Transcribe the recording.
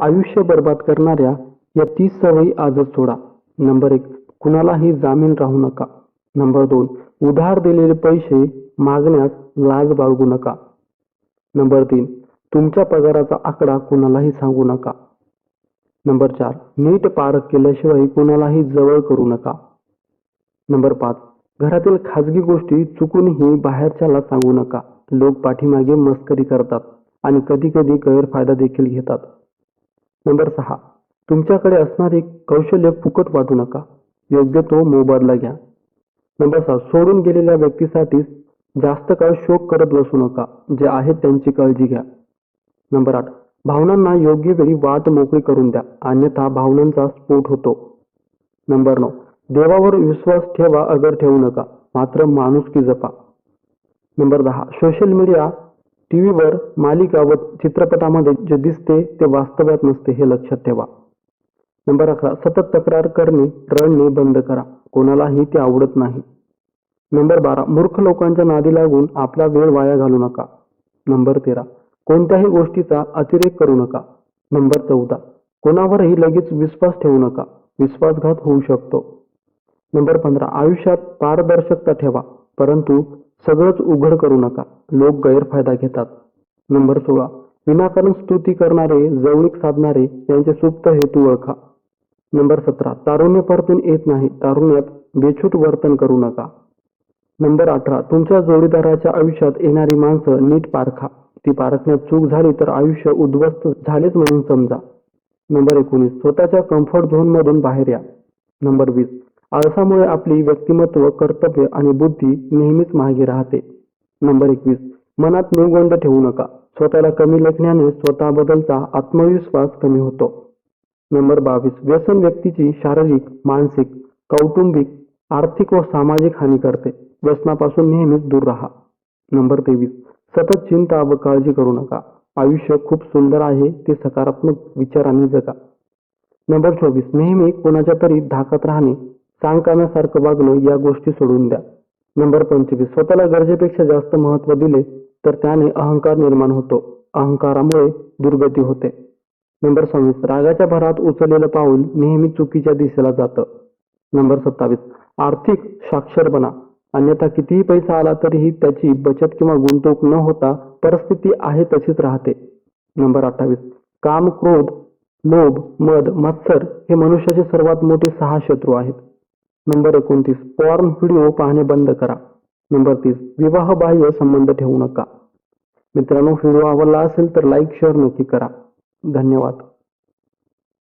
आयुष्य बर्बाद करणाऱ्या या तीस सवयी आजच सोडा. नंबर एक कुणालाही जामीन राहू नका. नंबर दोन उधार दिलेले पैसे मागण्यास लाज बाळगू नका. नंबर तीन तुमच्या पगाराचा आकडा कुणालाही सांगू नका. नंबर चार नीट पार केल्याशिवाय कुणालाही जवळ करू नका. नंबर पाच घरातील खाजगी गोष्टी चुकूनही बाहेरच्याला सांगू नका. लोक पाठीमागे मस्करी करतात आणि कधी कधी गैरफायदा देखील घेतात. नंबर सहा तुमच्याकडे असणारे कौशल्य फुकट वाटू नका. योग्य तो मोबदला घ्या. नंबर सहा सोडून गेलेल्या व्यक्तीसाठी जास्त काळ शोक करत बसू नका. जे आहेत त्यांची काळजी घ्या. नंबर आठ भावनांना योग्य वेळी वाट मोकळी करून द्या. अन्यथा भावनांचा स्फोट होतो. नंबर नऊ देवावर विश्वास ठेवा अगर ठेवू नका. मात्र माणुसकी जपा. नंबर दहा सोशल मीडिया टीव्हीवर मालिका व चित्रपटामध्ये जे दिसते ते वास्तव्यात नसते हे लक्षात ठेवा. नंबर अकरा सतत तक्रार करणे रडणे बंद करा. कोणालाही ते आवडत नाही. नंबर बारा मूर्ख लोकांच्या नादी लागून आपला वेळ वाया घालू नका. नंबर तेरा कोणत्याही गोष्टीचा अतिरेक करू नका. नंबर चौदा कोणावरही लगेच विश्वास ठेवू नका. विश्वासघात होऊ शकतो. नंबर पंधरा आयुष्यात पारदर्शकता ठेवा. परंतु सगळंच उघड करू नका. लोक गैरफायदा घेतात. नंबर सोळा. विनाकारण स्तुती करणारे जवळीक साधणारे यांचे सुप्त हेतू ओळखा. नंबर सतरा. तारुण्य परतून येत नाही. तारुण्यात बेछूट वर्तन करू नका. नंबर अठरा. तुमच्या जोडीदाराच्या आयुष्यात येणारी माणसं नीट पारखा ती पारखण्यात चूक झाली तर आयुष्य उद्ध्वस्त झालेच म्हणून समजा. नंबर एकोणीस. स्वतःच्या कम्फर्ट झोन मधून बाहेर या. नंबर वीस. आळसामुळे आपली व्यक्तिमत्व कर्तव्य आणि बुद्धी नेहमीच मागे राहते. नंबर एकवीस. मनात निर्गोंड ठेवू नका. स्वतःला कमी लेखण्याने स्वतःबद्दलचा आत्मविश्वास कमी होतो. नंबर बावीस. व्यसन व्यक्तीची शारीरिक मानसिक कौटुंबिक आर्थिक व सामाजिक हानी करते. व्यसनापासून नेहमीच दूर राहा. नंबर तेवीस. सतत चिंता व काळजी करू नका. आयुष्य खूप सुंदर आहे ते सकारात्मक विचारांनी जगा. नंबर चोवीस. नेहमी कोणाच्या तरी धाकात राहणे सांगकाम्यासारखं वागणं या गोष्टी सोडून द्या. नंबर पंचवीस. स्वतःला गरजेपेक्षा जास्त महत्त्व दिले तर त्याने अहंकार निर्माण होतो. अहंकारामुळे दुर्गती होते. नंबर सव्वीस. रागाच्या भरात उचललेलं पाऊल नेहमी चुकीच्या दिशेला जातं. नंबर सत्तावीस. आर्थिक साक्षर बना अन्यथा कितीही पैसा आला तरीही त्याची बचत किंवा गुंतवणूक न होता परिस्थिती आहे तशीच राहते. नंबर अठ्ठावीस. काम क्रोध लोभ मद मत्सर हे मनुष्याचे सर्वात मोठे सहा शत्रू आहेत. नंबर एकोणतीस पॉर्न व्हिडिओ पाहणे बंद करा. नंबर तीस विवाह बाह्य संबंध ठेवू नका. मित्रांनो व्हिडिओ आवडला असेल तर लाईक शेअर नक्की करा. धन्यवाद.